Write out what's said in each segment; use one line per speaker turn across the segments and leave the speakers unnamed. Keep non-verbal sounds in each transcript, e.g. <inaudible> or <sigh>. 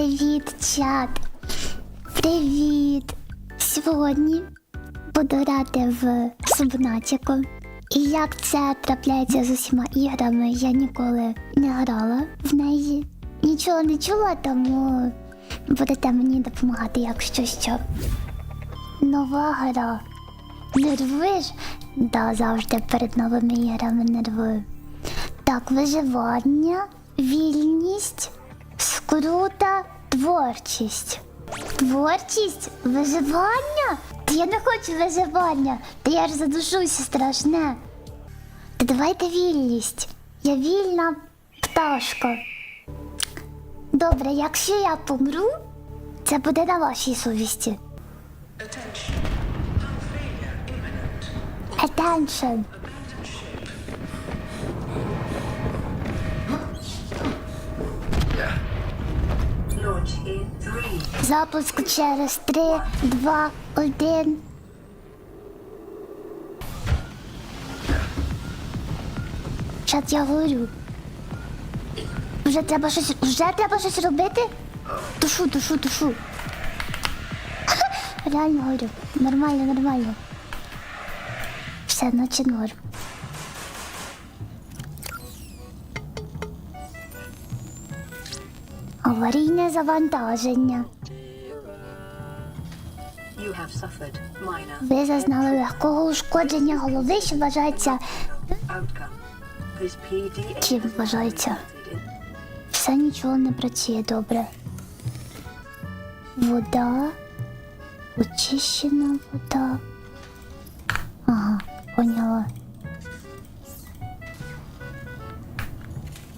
Привіт, чат. Привіт. Сьогодні буду грати в Субнатіку. І як це трапляється з усіма іграми, я ніколи не грала в неї. Нічого не чула, тому будете мені допомагати, якщо що. Нова гра. Нервуєш? Да, завжди перед новими іграми нервую. Так, виживання, вільність, скрута, творчість. Творчість? Виживання? Та я не хочу виживання. Та я ж задушуся страшне. Та давайте вільність. Я вільна пташка. Добре, якщо я помру, це буде на вашій совісті. Attention. Запуск через 3, 2, 1. Чат я говорю. Вже треба щось. Вже треба щось робити? Тушу, тушу, тушу. <laughs> Реально говорю. Нормально, нормально. Все, наче норм. Аварійне завантаження. Ви зазнали легкого ушкодження голови, що вважається. Чим вважається? Все нічого не працює добре. Вода. Очищена вода. Ага, поняла.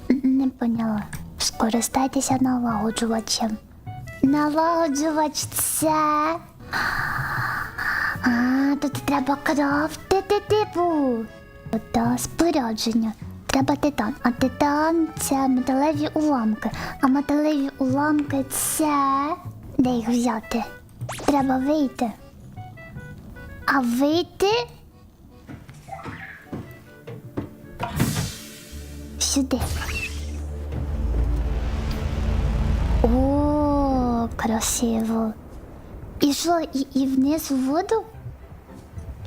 Не поняла. Скористайтеся налагоджувачем. Налагоджувач це. А, тут треба крафтити типу. Вода, спорядження. Треба титан. А титан це металеві уламки. А металеві уламки це. Де їх взяти? Треба вийти. А вийти. Сюди. О, красиво. І що, і, і вниз у воду?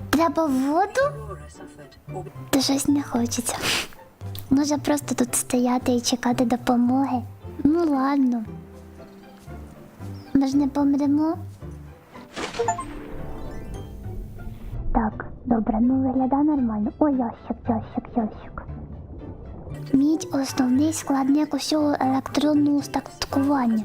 Треба в воду? Та щось не хочеться. Може просто тут стояти і чекати допомоги. Ну ладно. Ми ж не помремо. Так, добре, ну виглядає нормально. О, ящик, ящик, ящик. Мідь основний складник усього електронного статкування.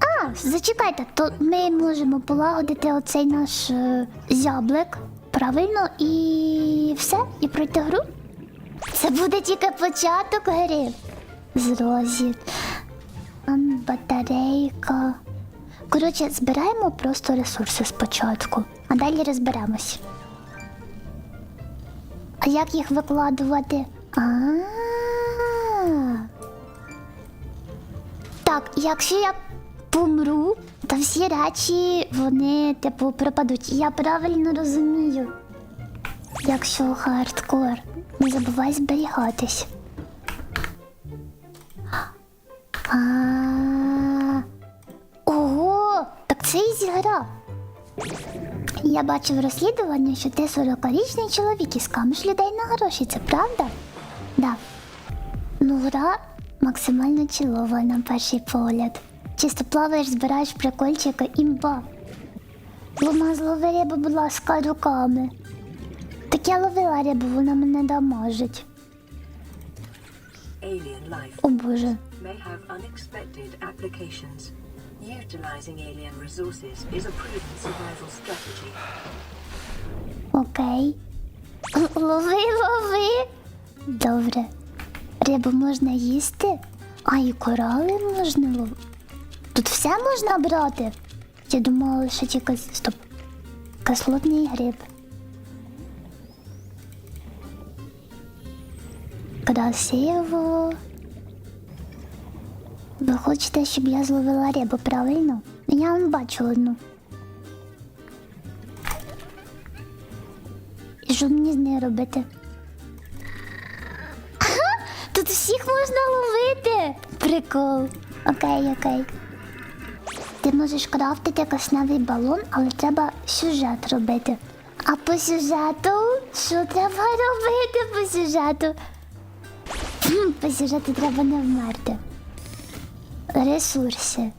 А, зачекайте, то ми можемо полагодити оцей наш е, зяблик. Правильно, і все, і пройти гру. Це буде тільки початок гри. Зрозі. Батарейка. Коротше, збираємо просто ресурси спочатку, а далі розберемось. А як їх викладувати? А. Так, якщо я помру, то всі речі вони, типу, пропадуть. Я правильно розумію. Якщо хардкор, не забувай зберігатись. А. Ого! Так це і зігра. Я бачив розслідування, що ти 40-річний чоловік і скамиш людей на гроші, це правда? Да. Ну, гра максимально чилова на перший погляд. Чисто плаваєш, збираєш прикольчика імба. Лума злови рибу, будь ласка, руками. Так я ловила рибу, вона мене дамажить. О боже. Окей. Лови, лови. Добре. Рибу можна їсти, а і корали можна ловити. Тут все можна брати. Я думала, що тільки. Стоп. Кислотний гриб. Красиво. Ви хочете, щоб я зловила рибу, правильно? Я вам бачу одну. І що мені з нею робити? Всіх можна ловити. Прикол. Окей, окей. Ти можеш крафтити кисневий балон, але треба сюжет робити. А по сюжету що треба робити по сюжету? Хм, По сюжету треба не вмерти. Ресурси.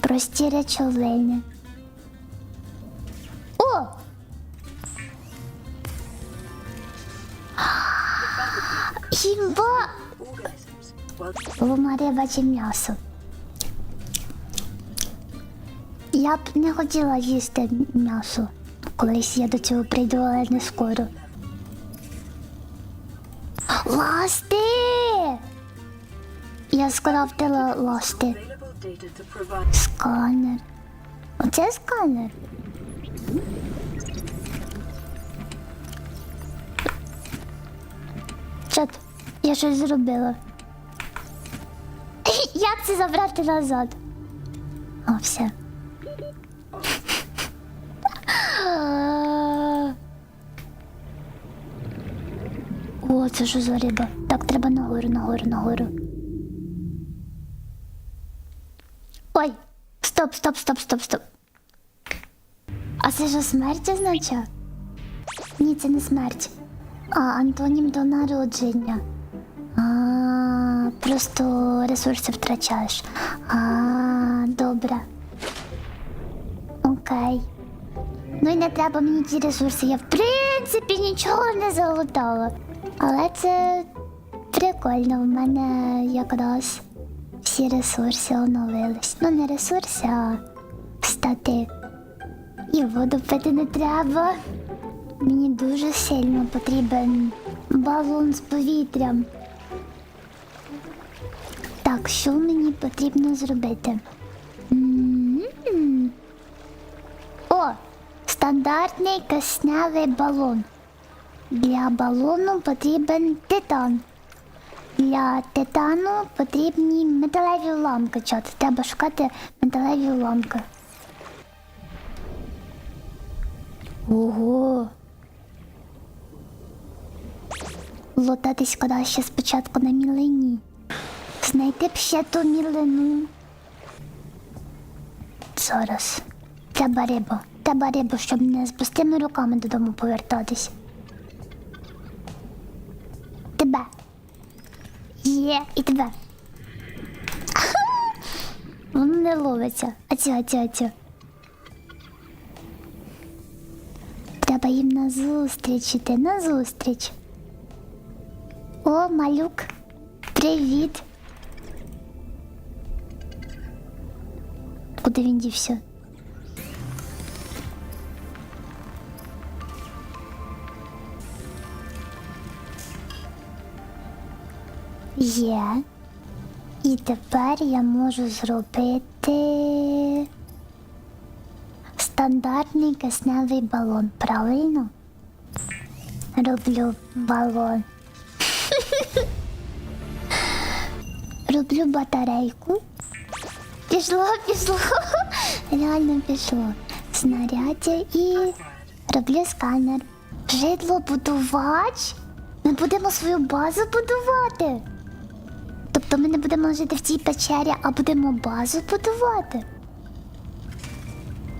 Прості речовини.
Organisms. Well,
риба м'ясо. Я б не хотіла їсти м'ясо. Колись я до цього прийду, але не скоро. Ласти! Я скрафтила ласти. Сканер. Оце сканер. Чат, я щось зробила. <laughs> Як це забрати назад? О, все. <laughs> О, це що за риба? Так, треба нагору, нагору, нагору. Ой, стоп, стоп, стоп, стоп, стоп. А це ж смерть означає? Ні, це не смерть. А, антонім до народження. А, просто ресурси втрачаєш. А, добре. Окей. Ну і не треба мені ті ресурси. Я в принципі нічого не залутала. Але це прикольно. В мене якраз всі ресурси оновились. Ну, не ресурси, а стати. І воду пити не треба. Мені дуже сильно потрібен балон з повітрям. Так, що мені потрібно зробити? М-м-м. О, стандартний кисневий балон. Для балону потрібен титан. Для титану потрібні металеві уламки. Чот, треба шукати металеві уламки. Ого. Лотатись краще спочатку на мілині. Знайти б мілину. Зараз. Треба рибу. Треба рибу, щоб не з пустими руками додому повертатись. Тебе. Є, і тебе. Воно не ловиться. А цю, а цю, а цю. Треба їм назустріч іти, назустріч. О, малюк. Привіт. Куди він дівся? Є. І тепер я можу зробити стандартний кисневий балон, правильно? Роблю балон. <laughs> Роблю батарейку. Пішло, пішло. Реально пішло. Снаряддя і роблю сканер. Житло будувач. Ми будемо свою базу будувати. Тобто ми не будемо жити в цій печері, а будемо базу будувати.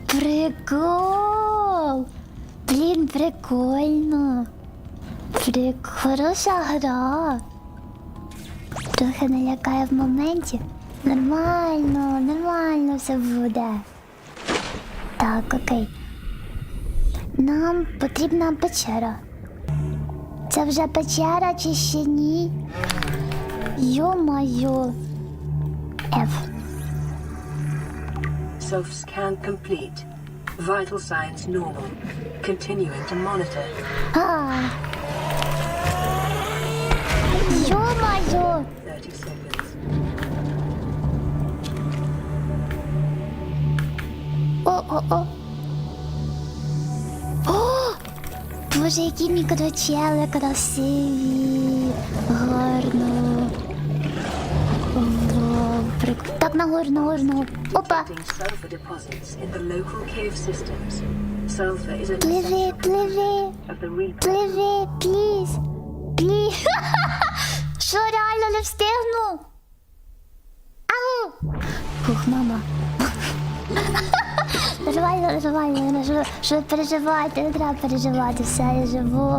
Прикол! Блін, прикольно. Прик... Хороша гра. Трохи налякає в моменті. Нормально, нормально все буде. Так, окей. Нам потрібна печера. Це вже печера чи ще ні? Йо-майо. Ф.
self-scan complete. Vital signs normal. Continuing to monitor.
А. Йо-майо.
30 seconds.
О-о-о. О! Боже, які мікрочели красиві. Гарно. Прик- Так, нагору, нагору, нагору. Опа! Пливи, пливи, пливи, пліз. Пліз. <laughs> Що, реально не встигну? Ау! Фух, мама. Нормально, не живу. Що ви переживаєте, не треба переживати, все, я живу.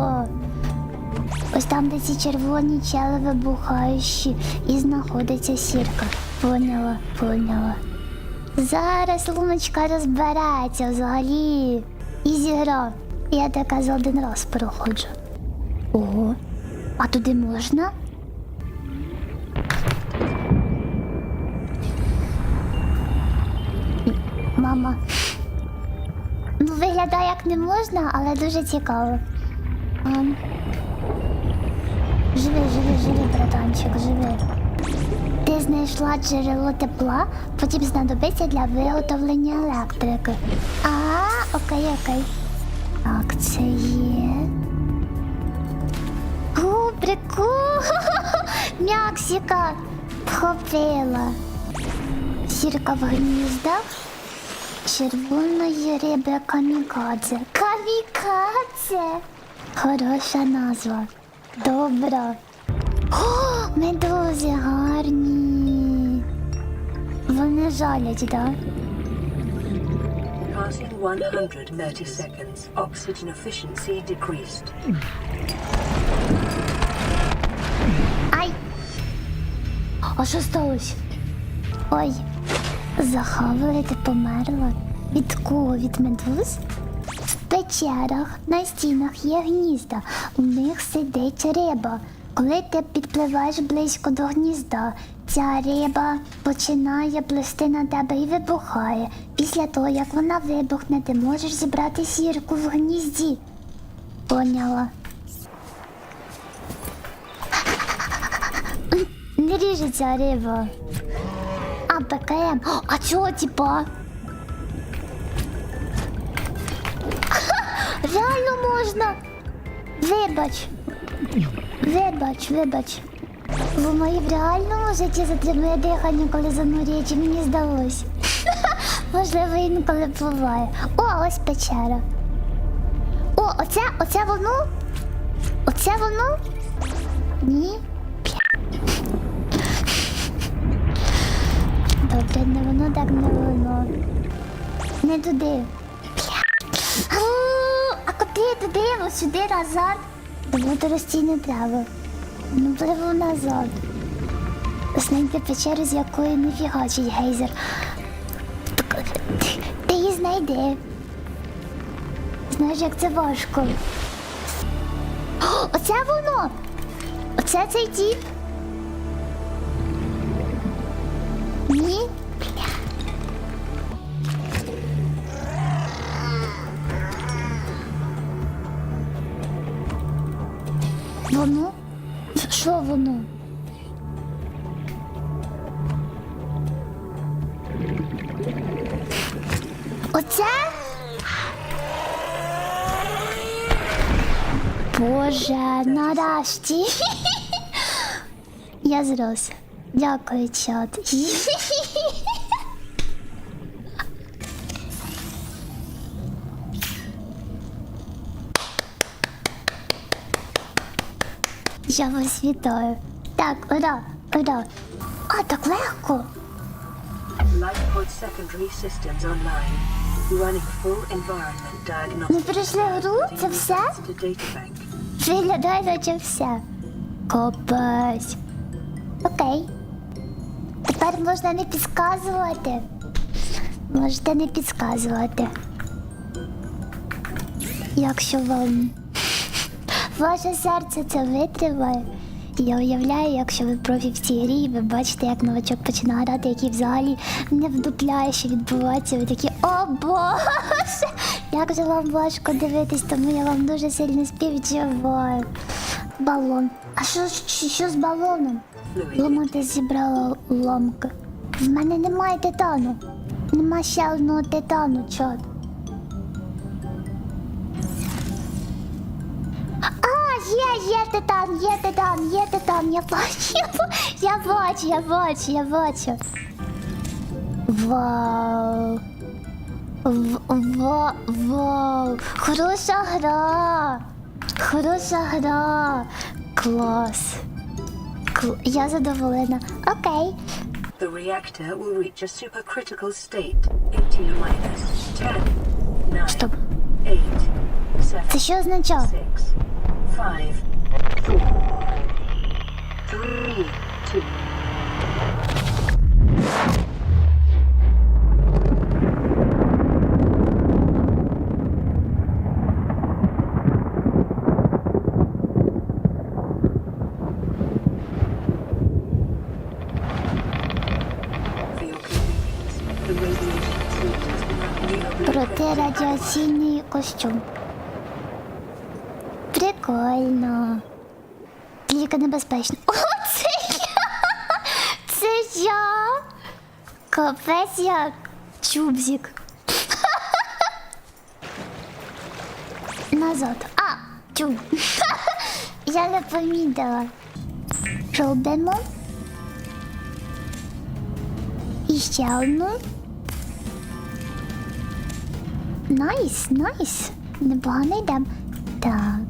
Ось там, де ці червоні чели вибухаючі, і знаходиться сірка. Поняла, поняла. Зараз луночка розбереться взагалі. І зігра. Я така за один раз проходжу. Ого. А туди можна? Мама. Ну, як не можна, але дуже цікаво. Живи, живи, живи, братанчик, живи. Ти знайшла джерело тепла, потім знадобиться для виготовлення електрики. А, окей, окей. Так, це є. О, прикол! <laughs> Мяксіка! Вхопила. Сірка в гніздах. Червоної риби камікадзе. Камікадзе! Хороша назва. Добра. О, медузи гарні. Вони жалять, так? Да?
Passing 130 seconds. Oxygen efficiency decreased.
Ай! А що сталося? Ой, захавали, ти померла. Від кого? Від медуз? В печерах на стінах є гнізда. У них сидить риба. Коли ти підпливаєш близько до гнізда, ця риба починає плисти на тебе і вибухає. Після того, як вона вибухне, ти можеш зібрати сірку в гнізді. Поняла. Не ріжеться риба. А, ПКМ. А чого, типа? <laughs> Реально можна. Вибач. Вибач, вибач. В моїй в реальному житті затримує дихання, коли занурює, чи мені здалось. <laughs> Можливо, інколи буває. О, ось печера. О, оце, оце воно? Оце воно? Ні. Так не воно. Не туди. А куди туди? Ось сюди назад. До водорості не треба. Ну, пливу назад. Знайти печеру, з якої не фігачить гейзер. Ти- її знайди. Знаєш, як це важко. Оце воно! Оце цей тіп. Ні? Воно? Що воно? Оце? Боже, нарешті. <laughs> Я зрос. Дякую, чат. <laughs> Я вас вітаю. Так, ура, ура. А, так легко. Ми пройшли гру, це все? Виглядає, наче все. Капець. Окей. Тепер можна не підказувати. Можете не підказувати. Якщо вам ваше серце це витриває. Я уявляю, якщо ви профі в цій грі, і ви бачите, як новачок починає грати, який взагалі не вдупляє, що відбувається. Ви такі, о боже! Як же вам важко дивитись, тому я вам дуже сильно співчуваю. Балон. А що, що, що з балоном? Лома ти зібрала ломки. В мене немає титану. Нема ще одного титану, чот. Є, є титан, є титан, є титан, я бачу, я бачу, я бачу, я бачу. Вау. В- ва- Вау. Хороша гра. Хороша гра. Клас. Кл- Я задоволена. Окей.
The reactor will reach a supercritical state in T minus 10, 9,
Стоп.
8, 7,
Це що означає?
6, 5, 4, 3, 2, For your convenience, the radiation suit has been rehabilitated.
Протирадіаційний костюм. Прикольно. Тільки небезпечно. <laughs> О, це я! Це я! Капець як чубзик. Назад. А, чуб. <laughs> Я не помітила. Робимо. І ще одну. Найс, найс. Непогано йдем. Так.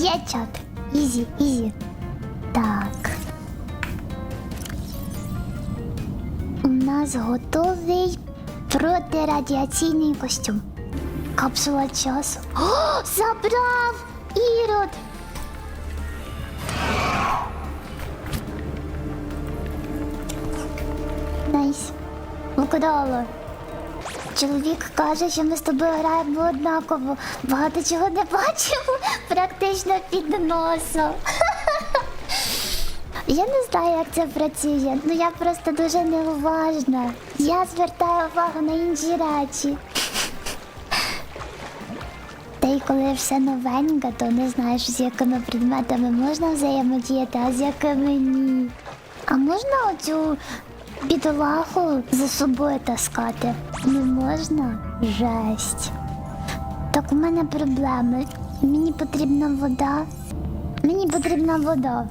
Є чат. Ізі, ізі. Так. У нас готовий протирадіаційний костюм. Капсула часу. О, забрав! Ірод! Найс. Вгадала. Чоловік каже, що ми з тобою граємо однаково. Багато чого не бачимо, практично під носом. <laughs> Я не знаю, як це працює. Ну я просто дуже неуважна. Я звертаю увагу на інші речі. Та й коли все новеньке, то не знаєш, з якими предметами можна взаємодіяти, а з якими ні. А можна оцю бідолаху за собою таскати? Не можна? Жесть. Так у мене проблеми. Мені потрібна вода. Мені потрібна вода.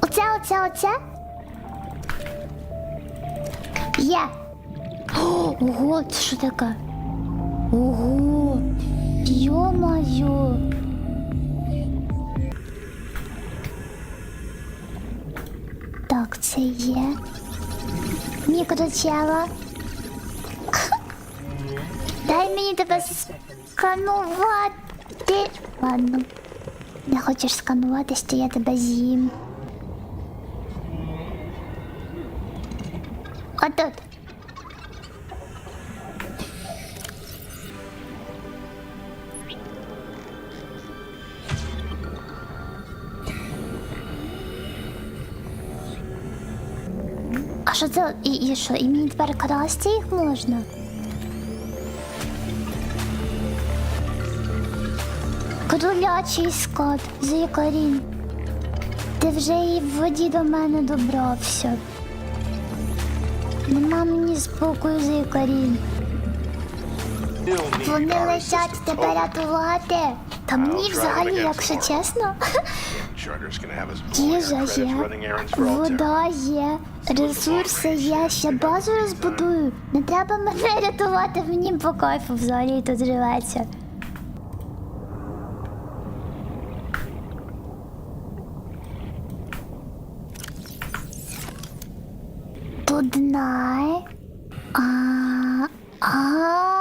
Оце, оце, оце. Є. Ого, це що таке? Ого. Йо-моє. Це є. Мікрочела. Дай мені тебе сканувати. Ладно. Не хочеш скануватись, то я тебе з'їм. Отут. Що це? І, і що? І мені тепер красти їх можна? Кролячий скот, зикарін. Ти вже і в воді до мене добрався. Нема мені спокою, зикарін. Вони летять тебе рятувати. Та мені взагалі, якщо чесно, їжа є, вода є, ресурси є, ще базу розбудую. Не треба мене <laughs> рятувати, мені по кайфу взагалі тут живеться. Тут най. А. А.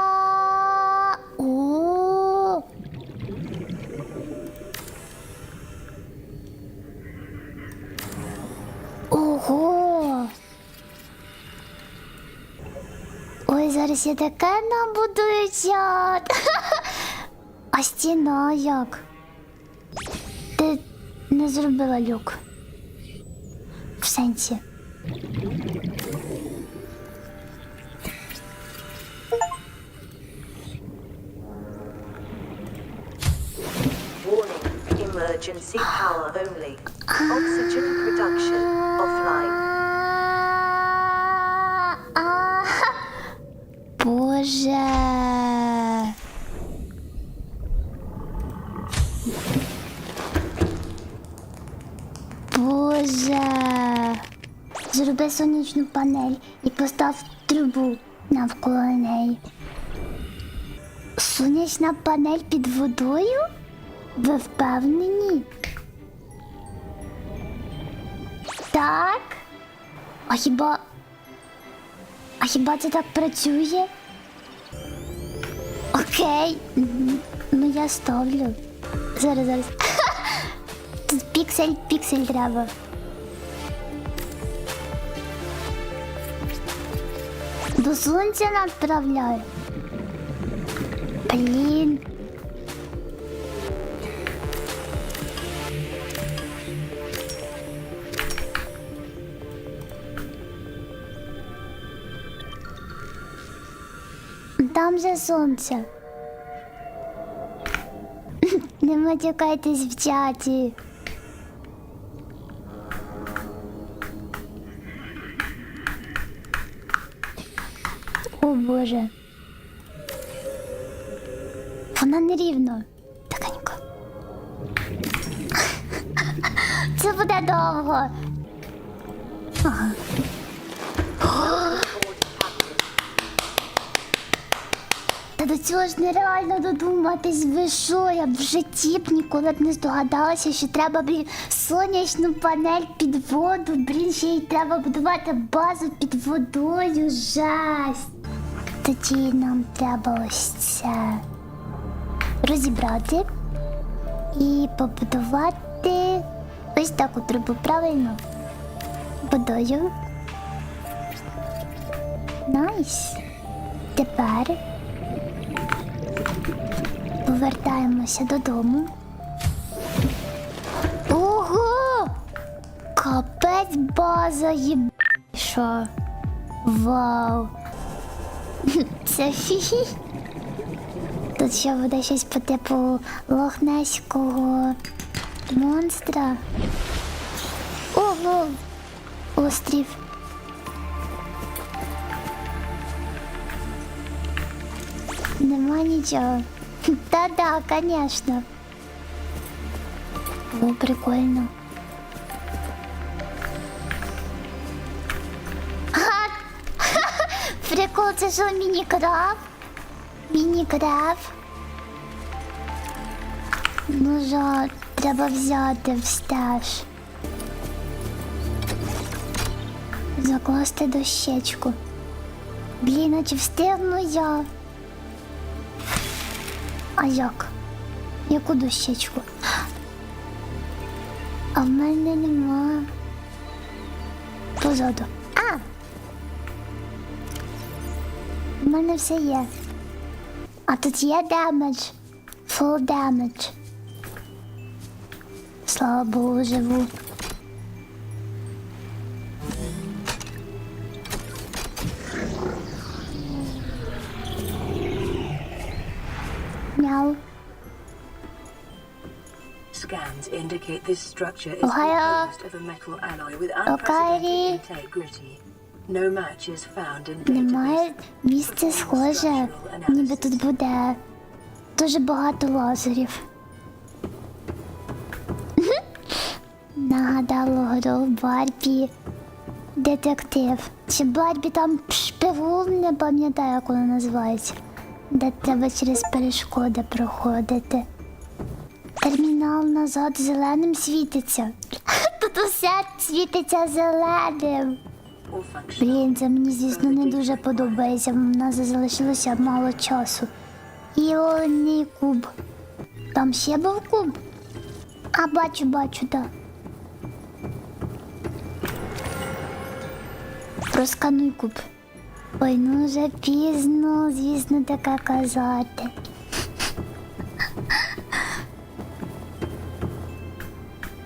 зараз я таке набудую чат. <laughs> А стіна як? Ти не зробила люк. В сенсі.
Emergency power only. Oxygen production offline.
А, а, Боже. Боже. Зроби сонячну панель і постав трубу навколо неї. Сонячна панель під водою? Ви впевнені? Так. А хіба. А хіба це так працює? Окей. Ну я ставлю. Зараз, зараз. <laughs> Тут піксель, піксель треба. До сонця направляю. Блін. Там же сонце. Не матюкайтесь в чаті. О боже. Вона нерівно. Тихенько. <laughs> Це буде довго. Ага. До цього ж нереально додуматись, ви що? Я б в житті б ніколи б не здогадалася, що треба, блін, сонячну панель під воду, блін, ще й треба будувати базу під водою. Жесть. Тоді нам треба ось це розібрати і побудувати ось таку трубу, правильно? Водою. Найс. Тепер повертаємося додому. Ого! Капець база їб... Що? Вау! <laughs> Це фі. Тут ще буде щось по типу лохнеського монстра. Ого! Острів. Нема нічого. Та-да, конечно. <laughs> О, прикольно. Ха! <laughs> Прикол, це що міні-краб? Міні-краб. Ну жаль, треба взяти в стеж. Закласти дощечку. Блін, а чи встигну я? А як? Яку дощечку? А в мене нема. Позаду. А! У мене все є. А тут є демедж. Full damage. Слава Богу, живу.
This structure is composed of a metal alloy with unprecedented integrity. No match is found in
Немає місце схоже, ніби тут буде дуже багато лазерів. Нагадало гру Барбі детектив. Чи Барбі там шпигун, не пам'ятаю, як вона називається. Де треба через перешкоди проходити. Термінал назад зеленим світиться. <laughs> Тут усе світиться зеленим. Блін, це мені, звісно, не дуже подобається. У нас залишилося мало часу. І олені куб. Там ще був куб. А бачу, бачу, так. Проскануй куб. Ой, ну вже пізно, звісно, таке казати.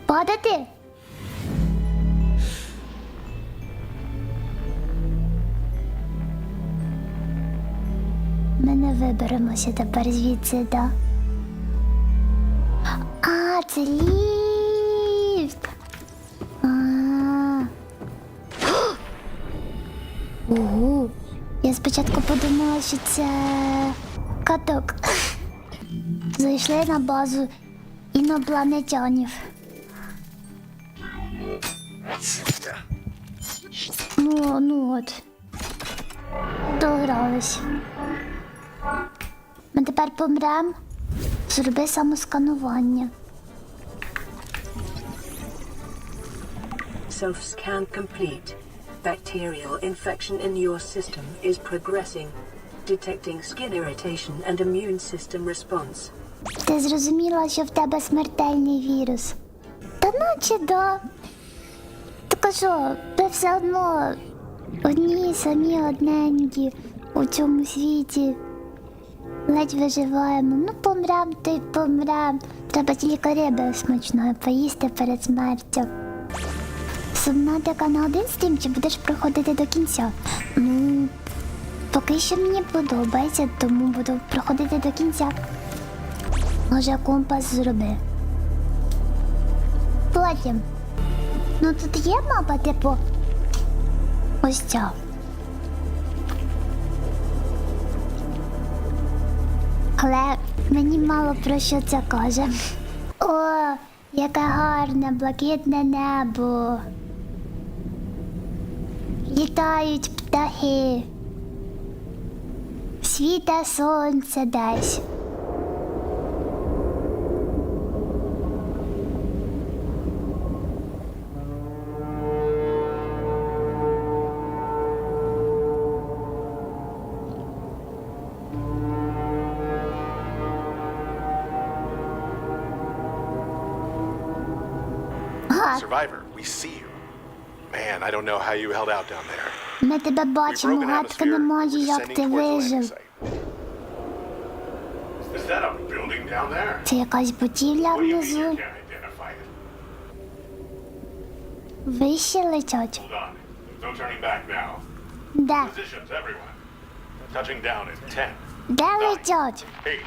Падати? Ми не виберемося тепер звідси, да? А, це ліфт. А. <gasps> Ого. Я спочатку подумала, що це каток. <laughs> Зайшли на базу інопланетянів. Ну, ну от. Догрались. Ми тепер помрем. Зроби самосканування.
Self-scan complete. Bacterial infection in your system is progressing. Detecting skin irritation and immune system response.
Ти зрозуміла, що в тебе смертельний вірус. Та наче да. Що, ми все одно одні самі одненькі у цьому світі. Ледь виживаємо. Ну, помрем, то й помрем. Треба тільки риби смачної поїсти перед смертю. Субнатика на один стрім чи будеш проходити до кінця? Ну, поки що мені подобається, тому буду проходити до кінця. Може, компас зроби. Потім. Ну тут є мапа, типу. Ось ця. Але мені мало про що це каже. О, яке гарне блакитне небо. Літають птахи. Світе сонце десь.
Survivor, we see you. Man, I don't know how you held out down there.
ми тебе
We've
бачимо,
broken
гадки
atmosphere.
не
We're
можу, як
descending
ти
towards the landing
вижив.
site. Is that a building down there?
Це якась будівля
What do you mean you
внизу.
can't identify it?
Вище летять.
Hold on. There's no turning back now.
Де?
Positions, everyone. Touching down in 10,
Де летять?
8.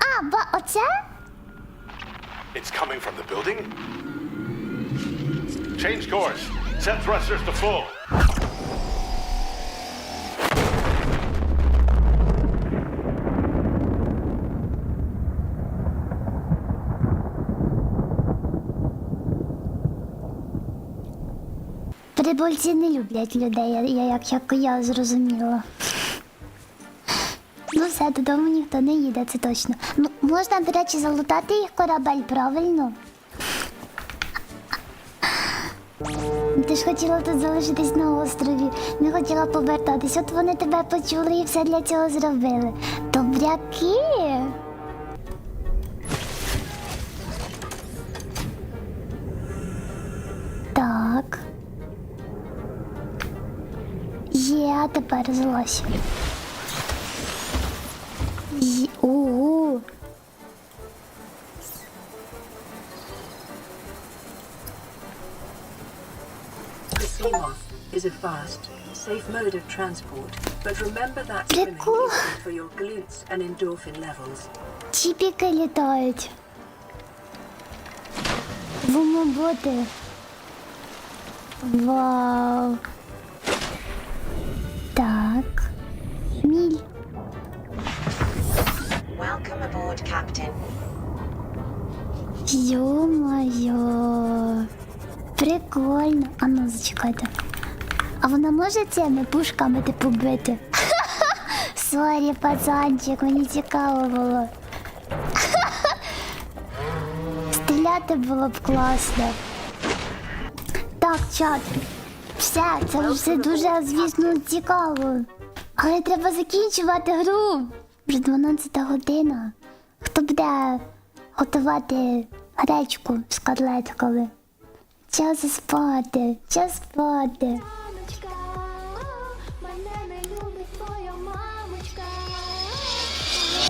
А, бо оце?
It's coming from the building? Change course. Set thrusters to full.
Прибульці не люблять людей, я, я- як, як я зрозуміла. Ну все, додому ніхто не їде, це точно. Ну, можна, до речі, залутати їх корабель, правильно? Ти ж хотіла тут залишитись на острові, не хотіла повертатись. От вони тебе почули і все для цього зробили. Добряки. Так. Є, тепер злось.
Seamoth is a fast, safe mode of transport, but remember that swimming is
Прикол.
good for your glutes and endorphin levels.
Чіпіки літають. В умоти. Вау. Так. Міль.
Welcome aboard, Captain.
Йо-моє. Прикольно. А ну, зачекайте. А вона може цими пушками типу бити? <laughs> Сорі, пацанчик, мені цікаво було. <laughs> Стріляти було б класно. Так, чат. Все, це все дуже, звісно, цікаво. Але треба закінчувати гру. Вже 12 година. Хто буде готувати гречку з котлетками?
Just for them, just for them.